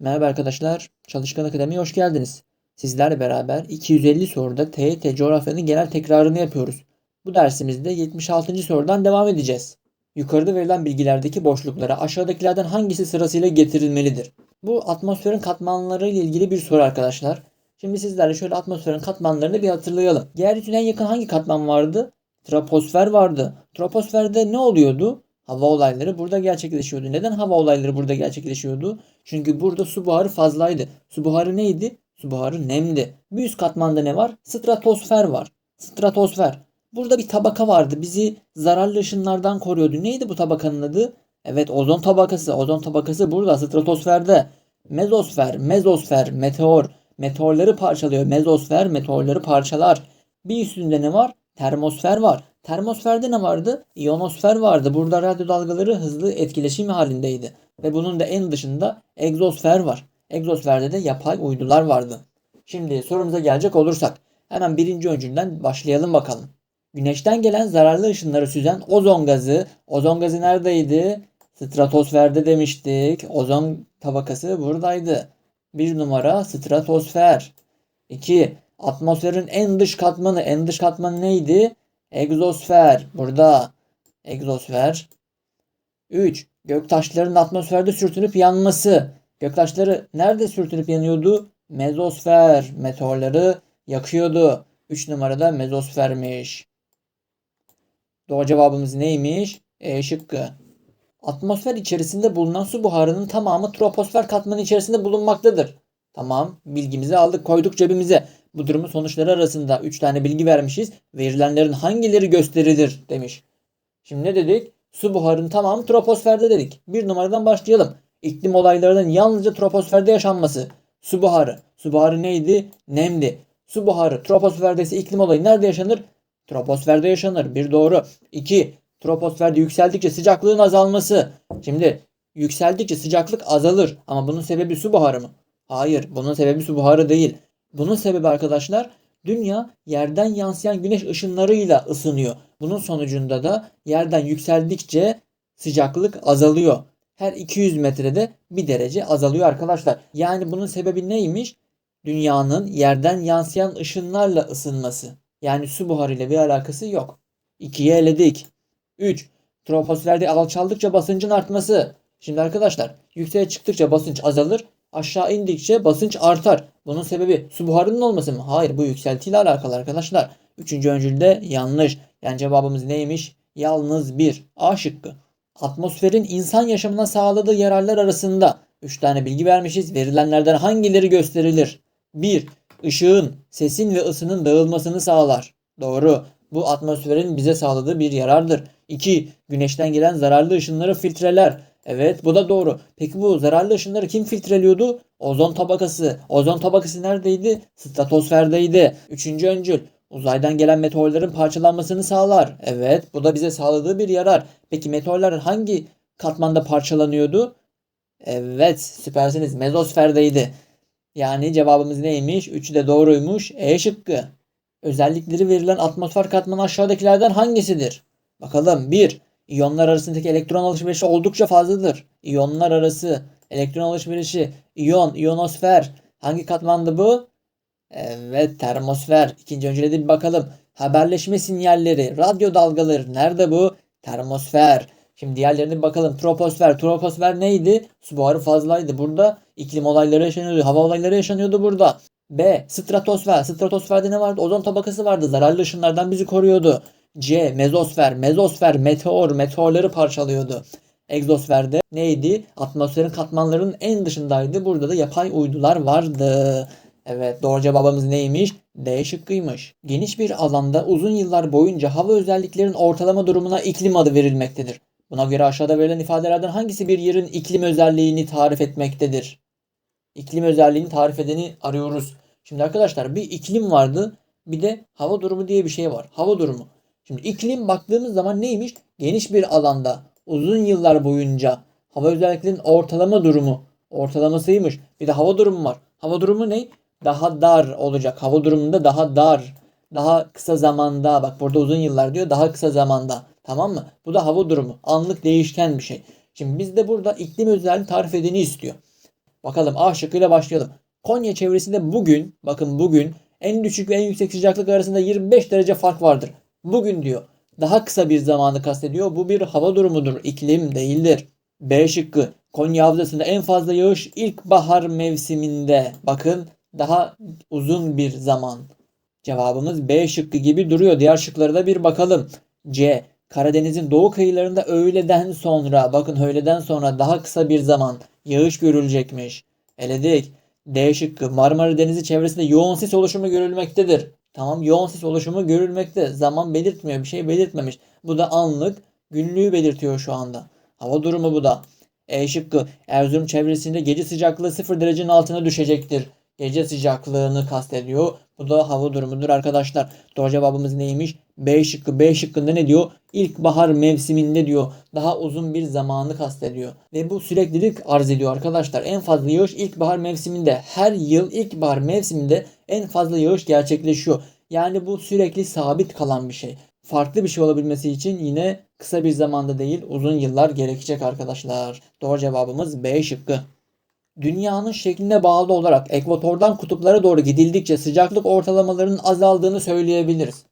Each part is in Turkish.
Merhaba arkadaşlar, Çalışkan Akademi'ye hoş geldiniz. Sizlerle beraber 250 soruda TYT coğrafyanın genel tekrarını yapıyoruz. Bu dersimizde 76. sorudan devam edeceğiz. Yukarıda verilen bilgilerdeki boşluklara aşağıdakilerden hangisi sırasıyla getirilmelidir? Bu atmosferin katmanları ile ilgili bir soru arkadaşlar. Şimdi sizlerle şöyle atmosferin katmanlarını bir hatırlayalım. Yeryüzüne en yakın hangi katman vardı? Troposfer vardı. Troposferde ne oluyordu? Hava olayları burada gerçekleşiyordu. Neden hava olayları burada gerçekleşiyordu? Çünkü burada su buharı fazlaydı. Su buharı neydi? Su buharı nemdi. Bir üst katmanda ne var? Stratosfer var. Stratosfer. Burada bir tabaka vardı. Bizi zararlı ışınlardan koruyordu. Neydi bu tabakanın adı? Evet ozon tabakası. Ozon tabakası burada stratosferde. Mezosfer, mezosfer, meteor. Meteorları parçalıyor. Mezosfer meteorları parçalar. Bir üstünde ne var? Termosfer var. Termosferde ne vardı? İyonosfer vardı. Burada radyo dalgaları hızlı etkileşim halindeydi. Ve bunun da en dışında egzosfer var. Egzosferde de yapay uydular vardı. Şimdi sorumuza gelecek olursak hemen birinci öncünden başlayalım bakalım. Güneşten gelen zararlı ışınları süzen ozon gazı. Ozon gazı neredeydi? Stratosferde demiştik. Ozon tabakası buradaydı. Bir numara stratosfer. 2. Atmosferin en dış katmanı. En dış katmanı neydi? Egzosfer. Burada. Egzosfer. 3. Göktaşların atmosferde sürtünüp yanması. Göktaşları nerede sürtünüp yanıyordu? Mezosfer. Meteorları yakıyordu. 3 numarada mezosfermiş. Doğru cevabımız neymiş? E şıkkı. Atmosfer içerisinde bulunan su buharının tamamı troposfer katmanı içerisinde bulunmaktadır. Tamam, bilgimizi aldık, koyduk cebimize. Bu durumun sonuçları arasında 3 tane bilgi vermişiz. Verilenlerin hangileri gösterilir demiş. Şimdi ne dedik? Su buharının tamamı troposferde dedik. Bir numaradan başlayalım. İklim olaylarının yalnızca troposferde yaşanması. Su buharı. Su buharı neydi? Nemdi. Su buharı troposferde iklim olayı nerede yaşanır? Troposferde yaşanır. Bir doğru. İki. Troposferde yükseldikçe sıcaklığın azalması. Şimdi yükseldikçe sıcaklık azalır. Ama bunun sebebi su buharı mı? Hayır. Bunun sebebi su buharı değil. Bunun sebebi arkadaşlar dünya yerden yansıyan güneş ışınlarıyla ısınıyor. Bunun sonucunda da yerden yükseldikçe sıcaklık azalıyor. Her 200 metrede bir derece azalıyor arkadaşlar. Yani bunun sebebi neymiş? Dünyanın yerden yansıyan ışınlarla ısınması. Yani su buharı ile bir alakası yok. 2'ye eledik. 3. Troposferde alçaldıkça basıncın artması. Şimdi arkadaşlar yükseğe çıktıkça basınç azalır. Aşağı indikçe basınç artar. Bunun sebebi su buharının olması mı? Hayır bu yükseltiyle alakalı arkadaşlar. Üçüncü öncülde yanlış. Yani cevabımız neymiş? Yalnız bir. A şıkkı. Atmosferin insan yaşamına sağladığı yararlar arasında 3 tane bilgi vermişiz. Verilenlerden hangileri gösterilir? 1. Işığın, sesin ve ısının dağılmasını sağlar. Doğru. Bu atmosferin bize sağladığı bir yarardır. 2. Güneşten gelen zararlı ışınları filtreler. Evet bu da doğru. Peki bu zararlı ışınları kim filtreliyordu? Ozon tabakası. Ozon tabakası neredeydi? Stratosferdeydi. Üçüncü öncül. Uzaydan gelen meteorların parçalanmasını sağlar. Evet bu da bize sağladığı bir yarar. Peki meteorlar hangi katmanda parçalanıyordu? Evet süpersiniz. Mezosferdeydi. Yani cevabımız neymiş? Üçü de doğruymuş. E şıkkı. Özellikleri verilen atmosfer katmanı aşağıdakilerden hangisidir? Bakalım. 1. İyonlar arasındaki elektron alışverişi oldukça fazladır. İyonlar arası elektron alışverişi, iyon, iyonosfer. Hangi katmandı bu? Evet, termosfer. İkinci önceliğe bir bakalım. Haberleşme sinyalleri, radyo dalgaları. Nerede bu? Termosfer. Şimdi diğerlerine bakalım. Troposfer. Troposfer neydi? Su buharı fazlaydı. Burada iklim olayları yaşanıyordu. Hava olayları yaşanıyordu burada. B. Stratosfer. Stratosferde ne vardı? Ozon tabakası vardı. Zararlı ışınlardan bizi koruyordu. C. Mezosfer. Mezosfer meteor. Meteorları parçalıyordu. Egzosferde neydi? Atmosferin katmanlarının en dışındaydı. Burada da yapay uydular vardı. Evet doğru cevabımız neymiş? D şıkkıymış. Geniş bir alanda uzun yıllar boyunca hava özelliklerinin ortalama durumuna iklim adı verilmektedir. Buna göre aşağıda verilen ifadelerden hangisi bir yerin iklim özelliğini tarif etmektedir? İklim özelliğini tarif edeni arıyoruz. Şimdi arkadaşlar bir iklim vardı. Bir de hava durumu diye bir şey var. Hava durumu. Şimdi iklim baktığımız zaman neymiş? Geniş bir alanda uzun yıllar boyunca hava özelliklerinin ortalama durumu ortalamasıymış. Bir de hava durumu var. Hava durumu ne? Daha dar olacak. Hava durumunda daha dar. Daha kısa zamanda bak burada uzun yıllar diyor daha kısa zamanda. Tamam mı? Bu da hava durumu. Anlık değişken bir şey. Şimdi biz de burada iklim özelliğini tarif edeni istiyor. Bakalım A şıkkıyla başlayalım. Konya çevresinde bugün, bakın bugün en düşük ve en yüksek sıcaklık arasında 25 derece fark vardır. Bugün diyor. Daha kısa bir zamanı kastediyor. Bu bir hava durumudur. iklim değildir. B şıkkı. Konya Havzası'nda en fazla yağış ilkbahar mevsiminde. Bakın daha uzun bir zaman. Cevabımız B şıkkı gibi duruyor. Diğer şıklara da bir bakalım. C. Karadeniz'in doğu kıyılarında öğleden sonra, bakın öğleden sonra daha kısa bir zaman yağış görülecekmiş. Eledik. D şıkkı. Marmara Denizi çevresinde yoğun sis oluşumu görülmektedir. Tamam yoğun sis oluşumu görülmekte. Zaman belirtmiyor. Bir şey belirtmemiş. Bu da anlık günlüğü belirtiyor şu anda. Hava durumu bu da. E şıkkı. Erzurum çevresinde gece sıcaklığı 0 derecenin altına düşecektir. Gece sıcaklığını kastediyor. Bu da hava durumudur arkadaşlar. Doğru cevabımız neymiş? B şıkkı. B şıkkında ne diyor? İlkbahar mevsiminde diyor. Daha uzun bir zamanı kastediyor. Ve bu süreklilik arz ediyor arkadaşlar. En fazla yağış ilkbahar mevsiminde. Her yıl ilkbahar mevsiminde en fazla yağış gerçekleşiyor. Yani bu sürekli sabit kalan bir şey. Farklı bir şey olabilmesi için yine kısa bir zamanda değil uzun yıllar gerekecek arkadaşlar. Doğru cevabımız B şıkkı. Dünyanın şekline bağlı olarak ekvatordan kutuplara doğru gidildikçe sıcaklık ortalamalarının azaldığını söyleyebiliriz.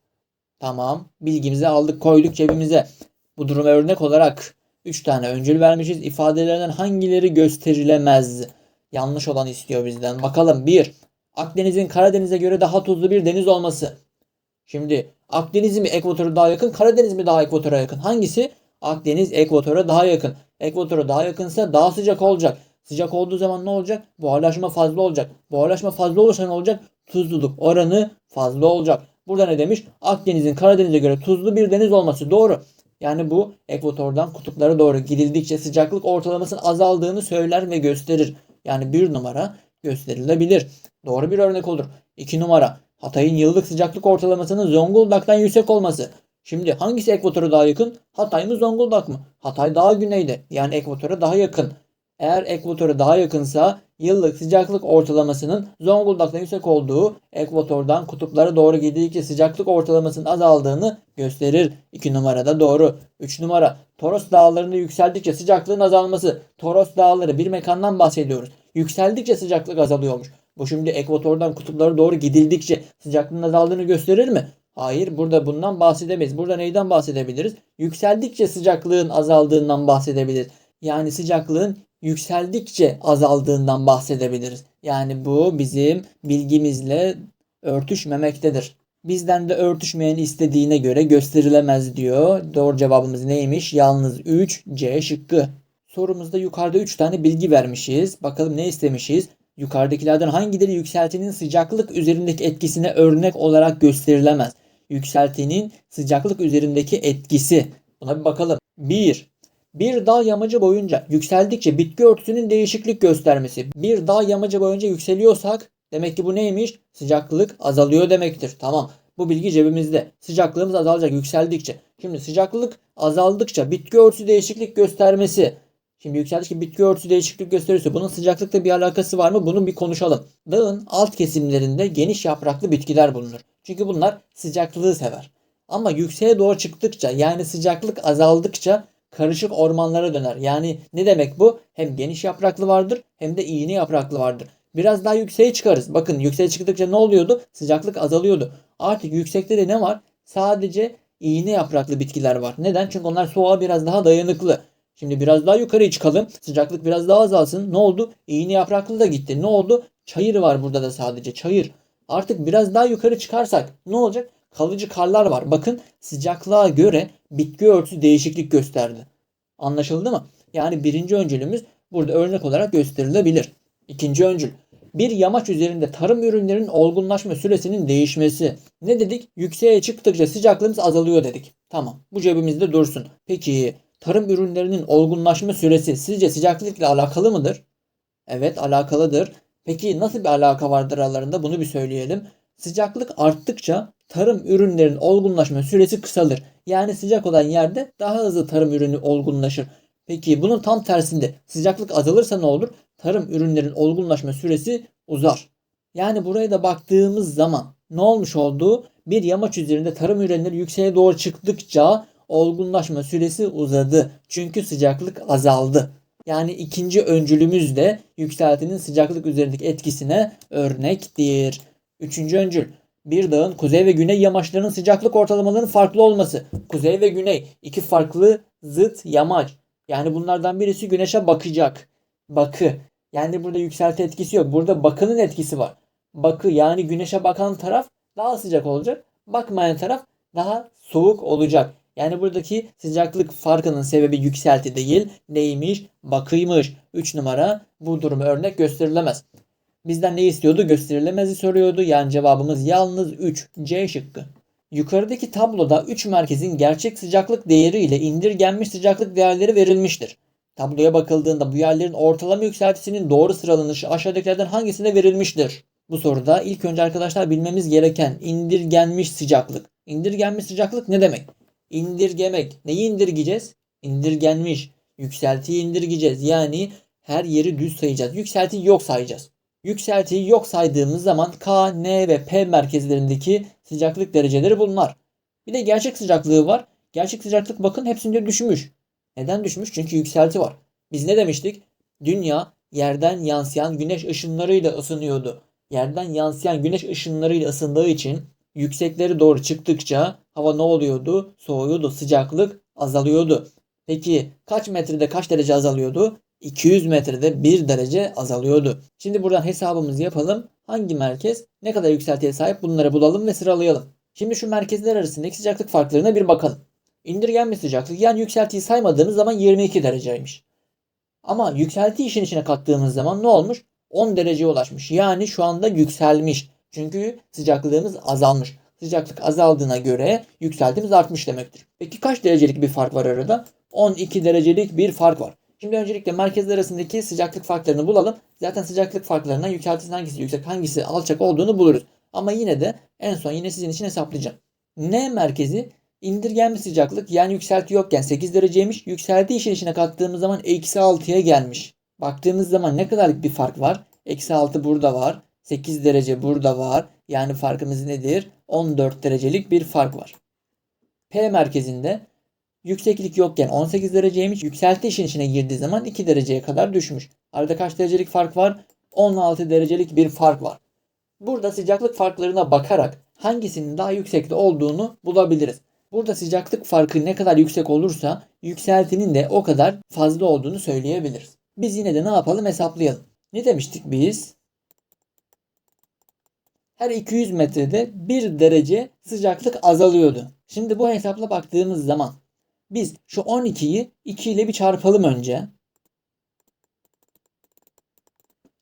Tamam. Bilgimizi aldık koyduk cebimize. Bu duruma örnek olarak 3 tane öncül vermişiz. İfadelerden hangileri gösterilemez? Yanlış olan istiyor bizden. Bakalım. 1. Akdeniz'in Karadeniz'e göre daha tuzlu bir deniz olması. Şimdi Akdeniz mi ekvatora daha yakın, Karadeniz mi daha ekvatora yakın? Hangisi? Akdeniz ekvatora daha yakın. Ekvatora daha yakınsa daha sıcak olacak. Sıcak olduğu zaman ne olacak? Buharlaşma fazla olacak. Buharlaşma fazla olursa ne olacak? Tuzluluk oranı fazla olacak. Burada ne demiş? Akdeniz'in Karadeniz'e göre tuzlu bir deniz olması doğru. Yani bu ekvatordan kutuplara doğru gidildikçe sıcaklık ortalamasının azaldığını söyler ve gösterir. Yani bir numara gösterilebilir. Doğru bir örnek olur. İki numara Hatay'ın yıllık sıcaklık ortalamasının Zonguldak'tan yüksek olması. Şimdi hangisi ekvatora daha yakın? Hatay mı Zonguldak mı? Hatay daha güneyde. Yani ekvatora daha yakın. Eğer ekvatora daha yakınsa yıllık sıcaklık ortalamasının Zonguldak'ta yüksek olduğu ekvatordan kutuplara doğru gidildikçe sıcaklık ortalamasının azaldığını gösterir. 2 numarada doğru. 3 numara Toros dağlarında yükseldikçe sıcaklığın azalması. Toros dağları bir mekandan bahsediyoruz. Yükseldikçe sıcaklık azalıyormuş. Bu şimdi ekvatordan kutuplara doğru gidildikçe sıcaklığın azaldığını gösterir mi? Hayır burada bundan bahsedemeyiz. Burada neyden bahsedebiliriz? Yükseldikçe sıcaklığın azaldığından bahsedebiliriz. Yani sıcaklığın yükseldikçe azaldığından bahsedebiliriz. Yani bu bizim bilgimizle örtüşmemektedir. Bizden de örtüşmeyen istediğine göre gösterilemez diyor. Doğru cevabımız neymiş? Yalnız 3 C şıkkı. Sorumuzda yukarıda 3 tane bilgi vermişiz. Bakalım ne istemişiz? Yukarıdakilerden hangileri yükseltinin sıcaklık üzerindeki etkisine örnek olarak gösterilemez? Yükseltinin sıcaklık üzerindeki etkisi. Buna bir bakalım. 1. Bir dağ yamacı boyunca yükseldikçe bitki örtüsünün değişiklik göstermesi. Bir dağ yamacı boyunca yükseliyorsak demek ki bu neymiş? Sıcaklık azalıyor demektir. Tamam. Bu bilgi cebimizde. Sıcaklığımız azalacak yükseldikçe. Şimdi sıcaklık azaldıkça bitki örtüsü değişiklik göstermesi. Şimdi yükseldikçe bitki örtüsü değişiklik gösteriyorsa bunun sıcaklıkla bir alakası var mı? Bunu bir konuşalım. Dağın alt kesimlerinde geniş yapraklı bitkiler bulunur. Çünkü bunlar sıcaklığı sever. Ama yükseğe doğru çıktıkça yani sıcaklık azaldıkça karışık ormanlara döner. Yani ne demek bu? Hem geniş yapraklı vardır hem de iğne yapraklı vardır. Biraz daha yükseğe çıkarız. Bakın yükseğe çıktıkça ne oluyordu? Sıcaklık azalıyordu. Artık yüksekte de ne var? Sadece iğne yapraklı bitkiler var. Neden? Çünkü onlar soğuğa biraz daha dayanıklı. Şimdi biraz daha yukarıya çıkalım. Sıcaklık biraz daha azalsın. Ne oldu? İğne yapraklı da gitti. Ne oldu? Çayır var burada da sadece. Çayır. Artık biraz daha yukarı çıkarsak ne olacak? Kalıcı karlar var. Bakın sıcaklığa göre bitki örtüsü değişiklik gösterdi. Anlaşıldı mı? Yani birinci öncülümüz burada örnek olarak gösterilebilir. İkinci öncül. Bir yamaç üzerinde tarım ürünlerinin olgunlaşma süresinin değişmesi. Ne dedik? Yükseğe çıktıkça sıcaklığımız azalıyor dedik. Tamam. Bu cebimizde dursun. Peki tarım ürünlerinin olgunlaşma süresi sizce sıcaklıkla alakalı mıdır? Evet alakalıdır. Peki nasıl bir alaka vardır aralarında bunu bir söyleyelim. Sıcaklık arttıkça tarım ürünlerinin olgunlaşma süresi kısalır. Yani sıcak olan yerde daha hızlı tarım ürünü olgunlaşır. Peki bunun tam tersinde sıcaklık azalırsa ne olur? Tarım ürünlerin olgunlaşma süresi uzar. Yani buraya da baktığımız zaman ne olmuş oldu? Bir yamaç üzerinde tarım ürünleri yükseğe doğru çıktıkça olgunlaşma süresi uzadı. Çünkü sıcaklık azaldı. Yani ikinci öncülümüz de yükseltinin sıcaklık üzerindeki etkisine örnektir. Üçüncü öncül. Bir dağın kuzey ve güney yamaçlarının sıcaklık ortalamalarının farklı olması. Kuzey ve güney iki farklı zıt yamaç. Yani bunlardan birisi güneşe bakacak. Bakı. Yani burada yükselti etkisi yok. Burada bakının etkisi var. Bakı yani güneşe bakan taraf daha sıcak olacak. Bakmayan taraf daha soğuk olacak. Yani buradaki sıcaklık farkının sebebi yükselti değil. Neymiş? Bakıymış. 3 numara bu durumu örnek gösterilemez. Bizden ne istiyordu? Gösterilemezi soruyordu. Yani cevabımız yalnız 3. C şıkkı. Yukarıdaki tabloda 3 merkezin gerçek sıcaklık değeri ile indirgenmiş sıcaklık değerleri verilmiştir. Tabloya bakıldığında bu yerlerin ortalama yükseltisinin doğru sıralanışı aşağıdakilerden hangisine verilmiştir? Bu soruda ilk önce arkadaşlar bilmemiz gereken indirgenmiş sıcaklık. İndirgenmiş sıcaklık ne demek? İndirgemek. Neyi indirgeyeceğiz? İndirgenmiş. Yükseltiyi indirgeyeceğiz. Yani her yeri düz sayacağız. Yükseltiyi yok sayacağız. Yükseltiyi yok saydığımız zaman K, N ve P merkezlerindeki sıcaklık dereceleri bunlar. Bir de gerçek sıcaklığı var. Gerçek sıcaklık bakın hepsinde düşmüş. Neden düşmüş? Çünkü yükselti var. Biz ne demiştik? Dünya yerden yansıyan güneş ışınlarıyla ısınıyordu. Yerden yansıyan güneş ışınlarıyla ısındığı için yüksekleri doğru çıktıkça hava ne oluyordu? Soğuyordu. Sıcaklık azalıyordu. Peki kaç metrede kaç derece azalıyordu? 200 metrede 1 derece azalıyordu. Şimdi buradan hesabımızı yapalım. Hangi merkez ne kadar yükseltiye sahip bunları bulalım ve sıralayalım. Şimdi şu merkezler arasındaki sıcaklık farklarına bir bakalım. İndirgenmiş sıcaklık yani yükseltiyi saymadığımız zaman 22 dereceymiş. Ama yükselti işin içine kattığımız zaman ne olmuş? 10 dereceye ulaşmış. Yani şu anda yükselmiş. Çünkü sıcaklığımız azalmış. Sıcaklık azaldığına göre yükseltimiz artmış demektir. Peki kaç derecelik bir fark var arada? 12 derecelik bir fark var. Şimdi öncelikle merkezler arasındaki sıcaklık farklarını bulalım. Zaten sıcaklık farklarından yükseltinin hangisi yüksek hangisi alçak olduğunu buluruz. Ama yine de en son yine sizin için hesaplayacağım. N merkezi indirgenmiş sıcaklık yani yükselti yokken 8 dereceymiş. Yükselti işin içine kattığımız zaman eksi 6'ya gelmiş. Baktığımız zaman ne kadarlık bir fark var? Eksi 6 burada var. 8 derece burada var. Yani farkımız nedir? 14 derecelik bir fark var. P merkezinde yükseklik yokken 18 dereceymiş. Yükselti işin içine girdiği zaman 2 dereceye kadar düşmüş. Arada kaç derecelik fark var? 16 derecelik bir fark var. Burada sıcaklık farklarına bakarak hangisinin daha yüksekte olduğunu bulabiliriz. Burada sıcaklık farkı ne kadar yüksek olursa yükseltinin de o kadar fazla olduğunu söyleyebiliriz. Biz yine de ne yapalım hesaplayalım. Ne demiştik biz? Her 200 metrede 1 derece sıcaklık azalıyordu. Şimdi bu hesapla baktığımız zaman biz şu 12'yi 2 ile bir çarpalım önce.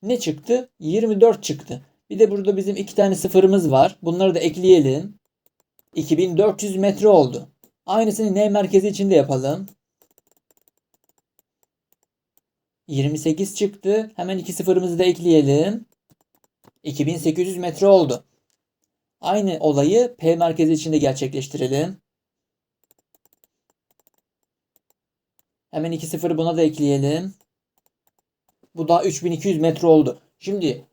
Ne çıktı? 24 çıktı. Bir de burada bizim iki tane sıfırımız var. Bunları da ekleyelim. 2400 metre oldu. Aynısını N merkezi için de yapalım. 28 çıktı. Hemen iki sıfırımızı da ekleyelim. 2800 metre oldu. Aynı olayı P merkezi için de gerçekleştirelim. Hemen iki sıfırı buna da ekleyelim. Bu da 3200 metre oldu. Şimdi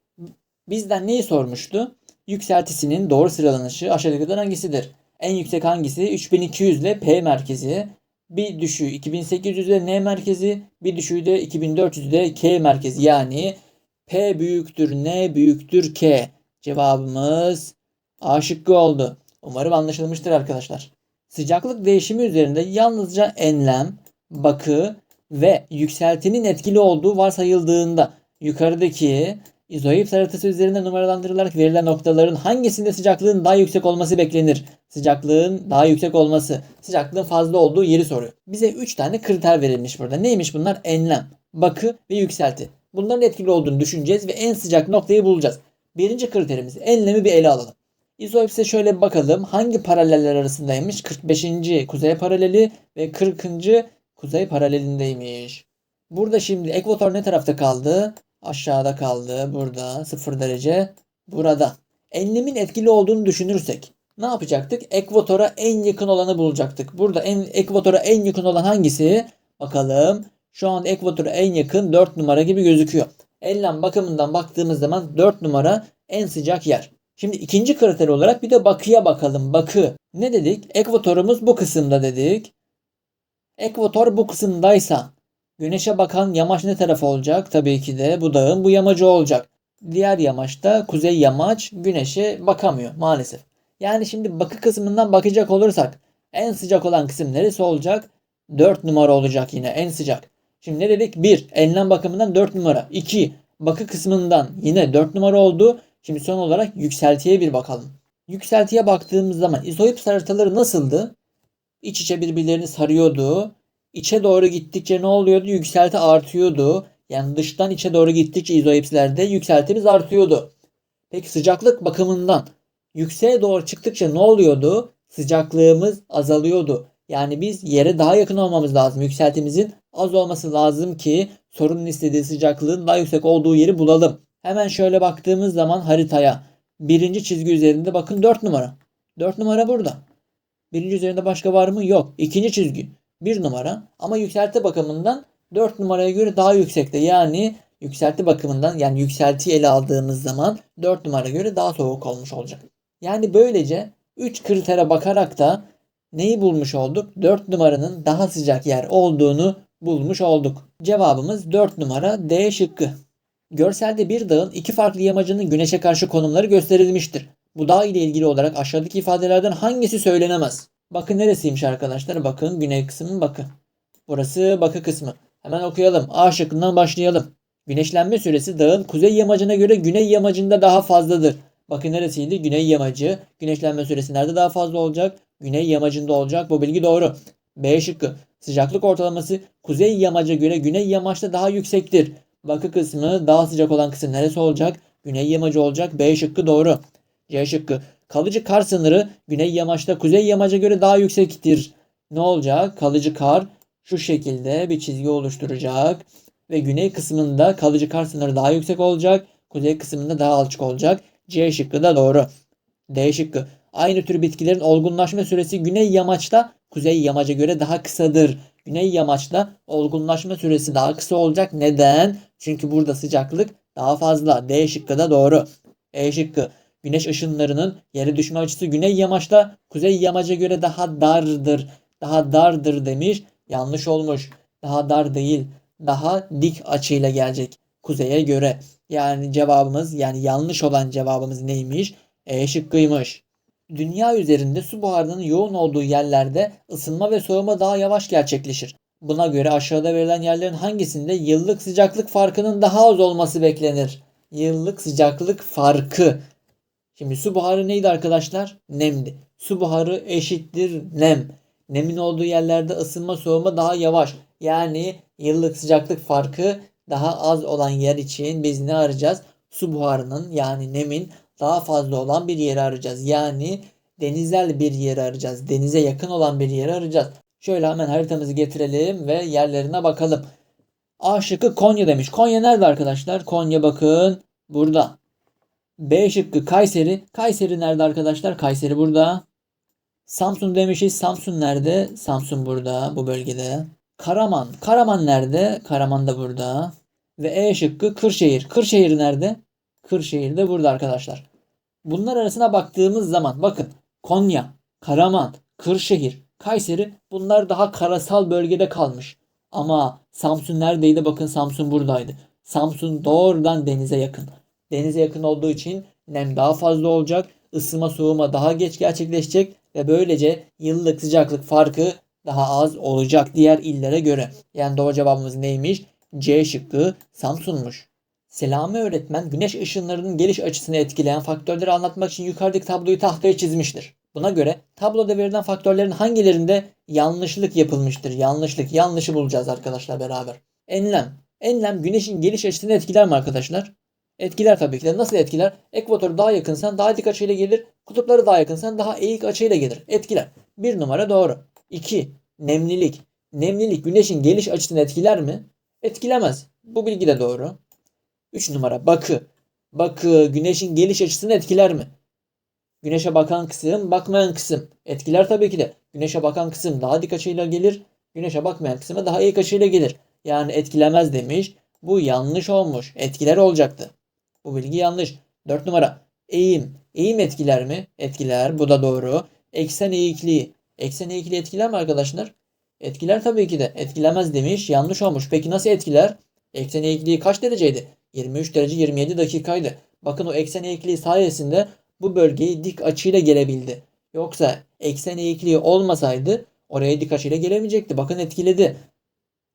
bizden neyi sormuştu? Yükseltisinin doğru sıralanışı aşağıdakilerden hangisidir? En yüksek hangisi? 3200 ile P merkezi. Bir düşüğü 2800 ile N merkezi. Bir düşüğü de 2400 ile K merkezi. Yani P büyüktür N büyüktür K. Cevabımız A şıkkı oldu. Umarım anlaşılmıştır arkadaşlar. Sıcaklık değişimi üzerinde yalnızca enlem, bakı ve yükseltinin etkili olduğu varsayıldığında yukarıdaki izoip haritası üzerinde numaralandırılarak verilen noktaların hangisinde sıcaklığın daha yüksek olması beklenir? Sıcaklığın daha yüksek olması, sıcaklığın fazla olduğu yeri soruyor. Bize 3 tane kriter verilmiş burada. Neymiş bunlar? Enlem, bakı ve yükselti. Bunların etkili olduğunu düşüneceğiz ve en sıcak noktayı bulacağız. Birinci kriterimiz enlemi bir ele alalım. İzoips'e şöyle bakalım. Hangi paraleller arasındaymış? 45. kuzey paraleli ve 40. kuzey paralelindeymiş. Burada şimdi ekvator ne tarafta kaldı? Aşağıda kaldı. Burada 0 derece. Burada. Enlemin etkili olduğunu düşünürsek ne yapacaktık? Ekvatora en yakın olanı bulacaktık. Burada en ekvatora en yakın olan hangisi? Bakalım. Şu an ekvatora en yakın 4 numara gibi gözüküyor. Enlem bakımından baktığımız zaman 4 numara en sıcak yer. Şimdi ikinci kriter olarak bir de bakıya bakalım. Bakı. Ne dedik? Ekvatorumuz bu kısımda dedik. Ekvator bu kısımdaysa Güneşe bakan yamaç ne tarafı olacak? Tabii ki de bu dağın bu yamacı olacak. Diğer yamaçta kuzey yamaç güneşe bakamıyor maalesef. Yani şimdi bakı kısmından bakacak olursak en sıcak olan kısım neresi olacak? 4 numara olacak yine en sıcak. Şimdi ne dedik? 1. Enlem bakımından 4 numara. 2. Bakı kısmından yine 4 numara oldu. Şimdi son olarak yükseltiye bir bakalım. Yükseltiye baktığımız zaman izoips haritaları nasıldı? İç içe birbirlerini sarıyordu. İçe doğru gittikçe ne oluyordu? Yükselti artıyordu. Yani dıştan içe doğru gittikçe izoipslerde yükseltimiz artıyordu. Peki sıcaklık bakımından yükseğe doğru çıktıkça ne oluyordu? Sıcaklığımız azalıyordu. Yani biz yere daha yakın olmamız lazım. Yükseltimizin az olması lazım ki sorunun istediği sıcaklığın daha yüksek olduğu yeri bulalım. Hemen şöyle baktığımız zaman haritaya birinci çizgi üzerinde bakın 4 numara. 4 numara burada. Birinci üzerinde başka var mı? Yok. İkinci çizgi 1 numara ama yükselti bakımından 4 numaraya göre daha yüksekte. Yani yükselti bakımından yani yükseltiyi ele aldığımız zaman 4 numara göre daha soğuk olmuş olacak. Yani böylece 3 kritere bakarak da neyi bulmuş olduk? 4 numaranın daha sıcak yer olduğunu bulmuş olduk. Cevabımız 4 numara D şıkkı. Görselde bir dağın iki farklı yamacının güneşe karşı konumları gösterilmiştir. Bu dağ ile ilgili olarak aşağıdaki ifadelerden hangisi söylenemez? Bakın neresiymiş arkadaşlar? Bakın güney kısmı bakın. Burası bakı kısmı. Hemen okuyalım. A şıkkından başlayalım. Güneşlenme süresi dağın kuzey yamacına göre güney yamacında daha fazladır. Bakın neresiydi? Güney yamacı. Güneşlenme süresi nerede daha fazla olacak? Güney yamacında olacak. Bu bilgi doğru. B şıkkı. Sıcaklık ortalaması kuzey yamaca göre güney yamaçta daha yüksektir. Bakı kısmı daha sıcak olan kısım neresi olacak? Güney yamacı olacak. B şıkkı doğru. C şıkkı. Kalıcı kar sınırı güney yamaçta kuzey yamaca göre daha yüksektir. Ne olacak? Kalıcı kar şu şekilde bir çizgi oluşturacak. Ve güney kısmında kalıcı kar sınırı daha yüksek olacak. Kuzey kısmında daha alçak olacak. C şıkkı da doğru. D şıkkı. Aynı tür bitkilerin olgunlaşma süresi güney yamaçta kuzey yamaca göre daha kısadır. Güney yamaçta olgunlaşma süresi daha kısa olacak. Neden? Çünkü burada sıcaklık daha fazla. D şıkkı da doğru. E şıkkı. Güneş ışınlarının yere düşme açısı güney yamaçta kuzey yamaca göre daha dardır. Daha dardır demiş. Yanlış olmuş. Daha dar değil. Daha dik açıyla gelecek kuzeye göre. Yani cevabımız yani yanlış olan cevabımız neymiş? E şıkkıymış. Dünya üzerinde su buharının yoğun olduğu yerlerde ısınma ve soğuma daha yavaş gerçekleşir. Buna göre aşağıda verilen yerlerin hangisinde yıllık sıcaklık farkının daha az olması beklenir? Yıllık sıcaklık farkı. Şimdi su buharı neydi arkadaşlar? Nemdi. Su buharı eşittir nem. Nemin olduğu yerlerde ısınma soğuma daha yavaş. Yani yıllık sıcaklık farkı daha az olan yer için biz ne arayacağız? Su buharının yani nemin daha fazla olan bir yeri arayacağız. Yani denizlerle bir yeri arayacağız. Denize yakın olan bir yeri arayacağız. Şöyle hemen haritamızı getirelim ve yerlerine bakalım. A şıkkı Konya demiş. Konya nerede arkadaşlar? Konya bakın burada. B şıkkı Kayseri. Kayseri nerede arkadaşlar? Kayseri burada. Samsun demişiz. Samsun nerede? Samsun burada bu bölgede. Karaman. Karaman nerede? Karaman da burada. Ve E şıkkı Kırşehir. Kırşehir nerede? Kırşehir de burada arkadaşlar. Bunlar arasına baktığımız zaman bakın Konya, Karaman, Kırşehir, Kayseri bunlar daha karasal bölgede kalmış. Ama Samsun neredeydi? Bakın Samsun buradaydı. Samsun doğrudan denize yakın. Denize yakın olduğu için nem daha fazla olacak. ısınma soğuma daha geç gerçekleşecek ve böylece yıllık sıcaklık farkı daha az olacak diğer illere göre. Yani doğru cevabımız neymiş? C şıkkı Samsun'muş. Selami öğretmen güneş ışınlarının geliş açısını etkileyen faktörleri anlatmak için yukarıdaki tabloyu tahtaya çizmiştir. Buna göre tabloda verilen faktörlerin hangilerinde yanlışlık yapılmıştır? Yanlışlık, yanlışı bulacağız arkadaşlar beraber. Enlem. Enlem güneşin geliş açısını etkiler mi arkadaşlar? Etkiler tabii ki de. Nasıl etkiler? Ekvator daha yakınsan daha dik açıyla gelir. Kutupları daha yakınsan daha eğik açıyla gelir. Etkiler. Bir numara doğru. 2. Nemlilik. Nemlilik güneşin geliş açısını etkiler mi? Etkilemez. Bu bilgi de doğru. 3 numara bakı. Bakı güneşin geliş açısını etkiler mi? Güneşe bakan kısım, bakmayan kısım. Etkiler tabii ki de. Güneşe bakan kısım daha dik açıyla gelir. Güneşe bakmayan kısım daha eğik açıyla gelir. Yani etkilemez demiş. Bu yanlış olmuş. Etkiler olacaktı. Bu bilgi yanlış. 4 numara. Eğim. Eğim etkiler mi? Etkiler. Bu da doğru. Eksen eğikliği. Eksen eğikliği etkiler mi arkadaşlar? Etkiler tabii ki de. Etkilemez demiş. Yanlış olmuş. Peki nasıl etkiler? Eksen eğikliği kaç dereceydi? 23 derece 27 dakikaydı. Bakın o eksen eğikliği sayesinde bu bölgeyi dik açıyla gelebildi. Yoksa eksen eğikliği olmasaydı oraya dik açıyla gelemeyecekti. Bakın etkiledi.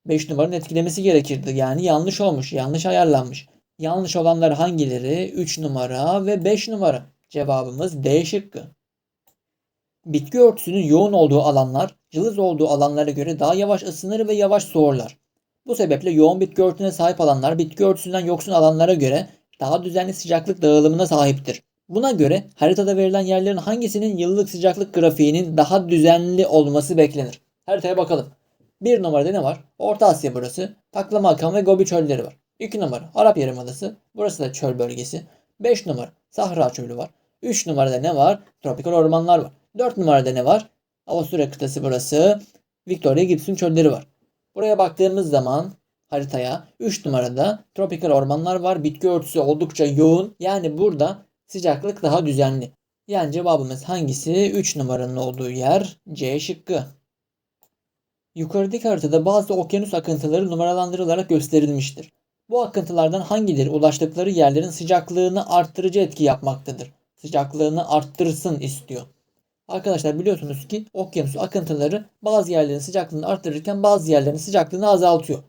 5 numaranın etkilemesi gerekirdi. Yani yanlış olmuş. Yanlış ayarlanmış. Yanlış olanlar hangileri? 3 numara ve 5 numara. Cevabımız D şıkkı. Bitki örtüsünün yoğun olduğu alanlar, cılız olduğu alanlara göre daha yavaş ısınır ve yavaş soğurlar. Bu sebeple yoğun bitki örtüsüne sahip alanlar bitki örtüsünden yoksun alanlara göre daha düzenli sıcaklık dağılımına sahiptir. Buna göre haritada verilen yerlerin hangisinin yıllık sıcaklık grafiğinin daha düzenli olması beklenir? Haritaya bakalım. Bir numarada ne var? Orta Asya burası. Taklamakan ve Gobi çölleri var. 2 numara Arap Yarımadası. Burası da çöl bölgesi. 5 numara Sahra çölü var. 3 numarada ne var? Tropikal ormanlar var. 4 numarada ne var? Avusturya kıtası burası. Victoria Gibson çölleri var. Buraya baktığımız zaman haritaya 3 numarada tropikal ormanlar var. Bitki örtüsü oldukça yoğun. Yani burada sıcaklık daha düzenli. Yani cevabımız hangisi? 3 numaranın olduğu yer C şıkkı. Yukarıdaki haritada bazı okyanus akıntıları numaralandırılarak gösterilmiştir. Bu akıntılardan hangileri ulaştıkları yerlerin sıcaklığını arttırıcı etki yapmaktadır? Sıcaklığını arttırsın istiyor. Arkadaşlar biliyorsunuz ki okyanus akıntıları bazı yerlerin sıcaklığını arttırırken bazı yerlerin sıcaklığını azaltıyor.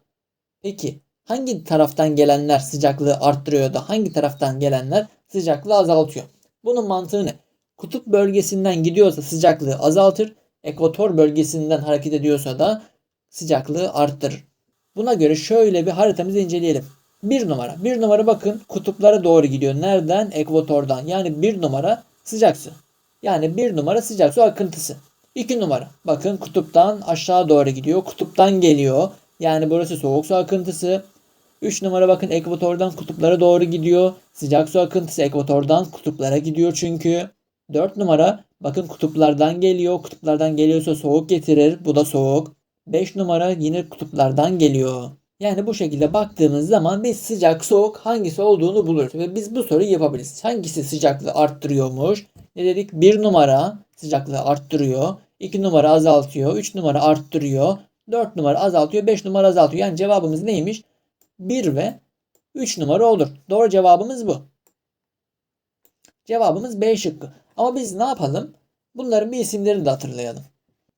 Peki hangi taraftan gelenler sıcaklığı arttırıyor da hangi taraftan gelenler sıcaklığı azaltıyor? Bunun mantığı ne? Kutup bölgesinden gidiyorsa sıcaklığı azaltır, ekvator bölgesinden hareket ediyorsa da sıcaklığı arttırır. Buna göre şöyle bir haritamızı inceleyelim. Bir numara. Bir numara bakın kutuplara doğru gidiyor. Nereden? Ekvatordan. Yani bir numara sıcak su. Yani bir numara sıcak su akıntısı. İki numara. Bakın kutuptan aşağı doğru gidiyor. Kutuptan geliyor. Yani burası soğuk su akıntısı. 3 numara bakın ekvatordan kutuplara doğru gidiyor. Sıcak su akıntısı ekvatordan kutuplara gidiyor çünkü. 4 numara bakın kutuplardan geliyor. Kutuplardan geliyorsa soğuk getirir. Bu da soğuk. 5 numara yine kutuplardan geliyor. Yani bu şekilde baktığımız zaman biz sıcak soğuk hangisi olduğunu buluruz. Ve biz bu soruyu yapabiliriz. Hangisi sıcaklığı arttırıyormuş? Ne dedik? 1 numara sıcaklığı arttırıyor. 2 numara azaltıyor. 3 numara arttırıyor. 4 numara azaltıyor. 5 numara azaltıyor. Yani cevabımız neymiş? 1 ve 3 numara olur. Doğru cevabımız bu. Cevabımız B şıkkı. Ama biz ne yapalım? Bunların bir isimlerini de hatırlayalım.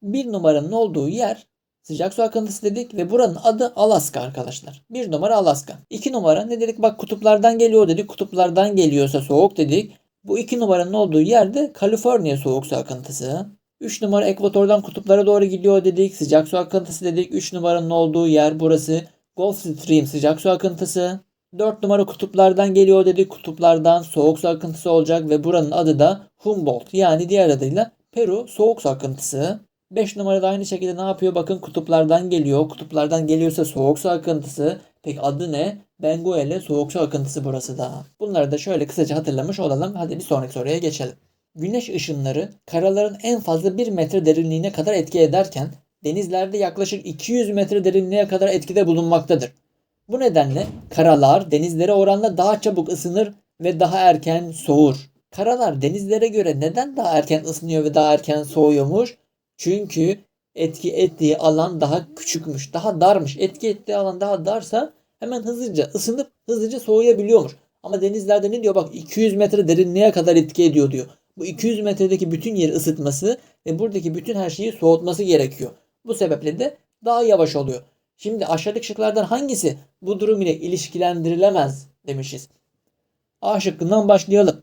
Bir numaranın olduğu yer sıcak su akıntısı dedik ve buranın adı Alaska arkadaşlar. Bir numara Alaska. İki numara ne dedik? Bak kutuplardan geliyor dedik. Kutuplardan geliyorsa soğuk dedik. Bu iki numaranın olduğu yerde Kaliforniya soğuk su akıntısı. 3 numara ekvatordan kutuplara doğru gidiyor dedik. Sıcak su akıntısı dedik. 3 numaranın olduğu yer burası. Gulf Stream sıcak su akıntısı. 4 numara kutuplardan geliyor dedik. Kutuplardan soğuk su akıntısı olacak ve buranın adı da Humboldt. Yani diğer adıyla Peru soğuk su akıntısı. 5 numarada aynı şekilde ne yapıyor? Bakın kutuplardan geliyor. Kutuplardan geliyorsa soğuk su akıntısı. Peki adı ne? Benguele soğuk su akıntısı burası da. Bunları da şöyle kısaca hatırlamış olalım. Hadi bir sonraki soruya geçelim. Güneş ışınları karaların en fazla 1 metre derinliğine kadar etki ederken denizlerde yaklaşık 200 metre derinliğe kadar etkide bulunmaktadır. Bu nedenle karalar denizlere oranla daha çabuk ısınır ve daha erken soğur. Karalar denizlere göre neden daha erken ısınıyor ve daha erken soğuyormuş? Çünkü etki ettiği alan daha küçükmüş, daha darmış. Etki ettiği alan daha darsa hemen hızlıca ısınıp hızlıca soğuyabiliyormuş. Ama denizlerde ne diyor? Bak 200 metre derinliğe kadar etki ediyor diyor. Bu 200 metredeki bütün yeri ısıtması ve buradaki bütün her şeyi soğutması gerekiyor. Bu sebeple de daha yavaş oluyor. Şimdi aşağıdaki şıklardan hangisi bu durum ile ilişkilendirilemez demişiz. A şıkkından başlayalım.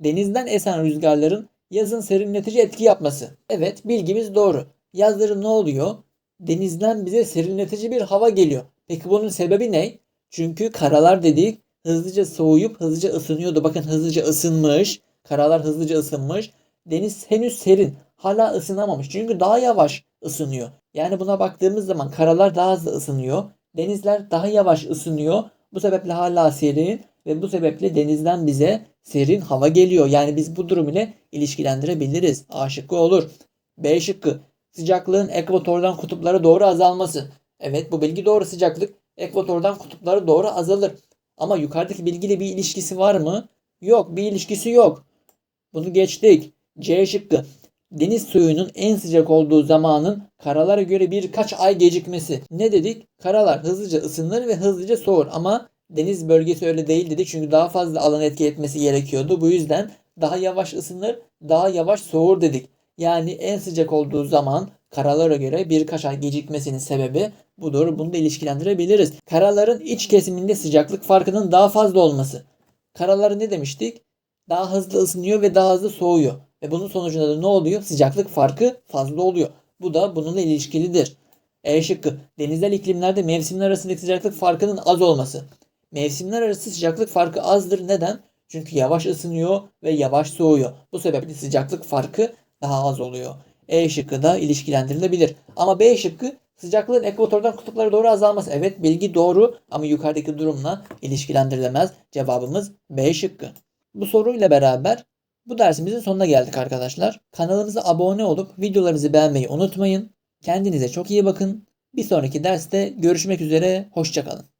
Denizden esen rüzgarların yazın serinletici etki yapması. Evet bilgimiz doğru. Yazları ne oluyor? Denizden bize serinletici bir hava geliyor. Peki bunun sebebi ne? Çünkü karalar dedik hızlıca soğuyup hızlıca ısınıyordu. Bakın hızlıca ısınmış. Karalar hızlıca ısınmış. Deniz henüz serin. Hala ısınamamış. Çünkü daha yavaş ısınıyor. Yani buna baktığımız zaman karalar daha hızlı ısınıyor. Denizler daha yavaş ısınıyor. Bu sebeple hala serin ve bu sebeple denizden bize serin hava geliyor. Yani biz bu durum ile ilişkilendirebiliriz. A şıkkı olur. B şıkkı. Sıcaklığın ekvatordan kutuplara doğru azalması. Evet bu bilgi doğru sıcaklık ekvatordan kutuplara doğru azalır. Ama yukarıdaki bilgiyle bir ilişkisi var mı? Yok bir ilişkisi yok. Bunu geçtik. C şıkkı. Deniz suyunun en sıcak olduğu zamanın karalara göre birkaç ay gecikmesi. Ne dedik? Karalar hızlıca ısınır ve hızlıca soğur ama deniz bölgesi öyle değil dedik çünkü daha fazla alan etki etmesi gerekiyordu. Bu yüzden daha yavaş ısınır, daha yavaş soğur dedik. Yani en sıcak olduğu zaman karalara göre birkaç ay gecikmesinin sebebi budur. Bunu da ilişkilendirebiliriz. Karaların iç kesiminde sıcaklık farkının daha fazla olması. Karaları ne demiştik? Daha hızlı ısınıyor ve daha hızlı soğuyor. Ve bunun sonucunda da ne oluyor? Sıcaklık farkı fazla oluyor. Bu da bununla ilişkilidir. E şıkkı. Denizel iklimlerde mevsimler arasındaki sıcaklık farkının az olması. Mevsimler arası sıcaklık farkı azdır. Neden? Çünkü yavaş ısınıyor ve yavaş soğuyor. Bu sebeple sıcaklık farkı daha az oluyor. E şıkkı da ilişkilendirilebilir. Ama B şıkkı sıcaklığın ekvatordan kutuplara doğru azalması. Evet bilgi doğru ama yukarıdaki durumla ilişkilendirilemez. Cevabımız B şıkkı. Bu soruyla beraber bu dersimizin sonuna geldik arkadaşlar. Kanalımıza abone olup videolarımızı beğenmeyi unutmayın. Kendinize çok iyi bakın. Bir sonraki derste görüşmek üzere. Hoşçakalın.